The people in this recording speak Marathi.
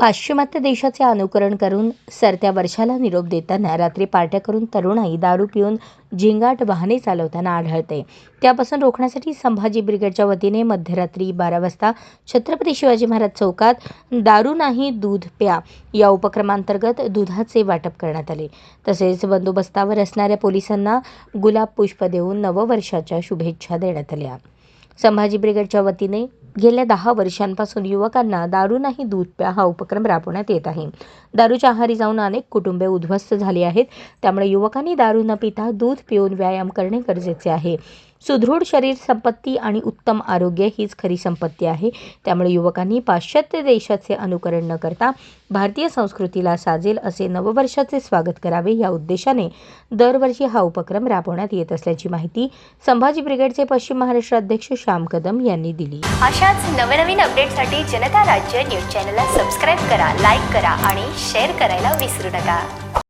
पाश्चिमात्य देशाचे अनुकरण करून सरत्या वर्षाला निरोप देताना रात्री पार्ट्या करून तरुणाई दारू पिऊन झिंगाट वाहने चालवताना आढळते. त्यापासून रोखण्यासाठी संभाजी ब्रिगेडच्या वतीने मध्यरात्री बारा वाजता छत्रपती शिवाजी महाराज चौकात दारू नाही दूध प्या या उपक्रमांतर्गत दुधाचे वाटप करण्यात आले. तसेच बंदोबस्तावर असणाऱ्या पोलिसांना गुलाब पुष्प देऊन नववर्षाच्या शुभेच्छा देण्यात आल्या. संभाजी ब्रिगेडच्या वतीने गेल्या दहा वर्षांपासून युवकांना दारू नाही दूध प्या हा उपक्रम राबवण्यात येत आहे. दारूच्या आहारी जाऊन अनेक कुटुंबे उद्ध्वस्त झाली आहेत. त्यामुळे युवकांनी दारू न पिता दूध पिऊन व्यायाम करणे गरजेचे आहे. सुदृढ शरीर संपत्ती आणि उत्तम आरोग्य हीच खरी संपत्ती आहे. त्यामुळे युवकांनी पाश्चात्य देशाचे अनुकरण न करता भारतीय संस्कृतीला साजेल असे नववर्षाचे स्वागत करावे या उद्देशाने दरवर्षी हा उपक्रम राबवण्यात येत असल्याची माहिती संभाजी ब्रिगेडचे पश्चिम महाराष्ट्र अध्यक्ष श्याम कदम यांनी दिली. अशाच नवनवीन अपडेटसाठी जनता राज्य न्यूज चॅनलला सबस्क्राईब करा लाईक करा आणि शेअर करायला विसरू नका.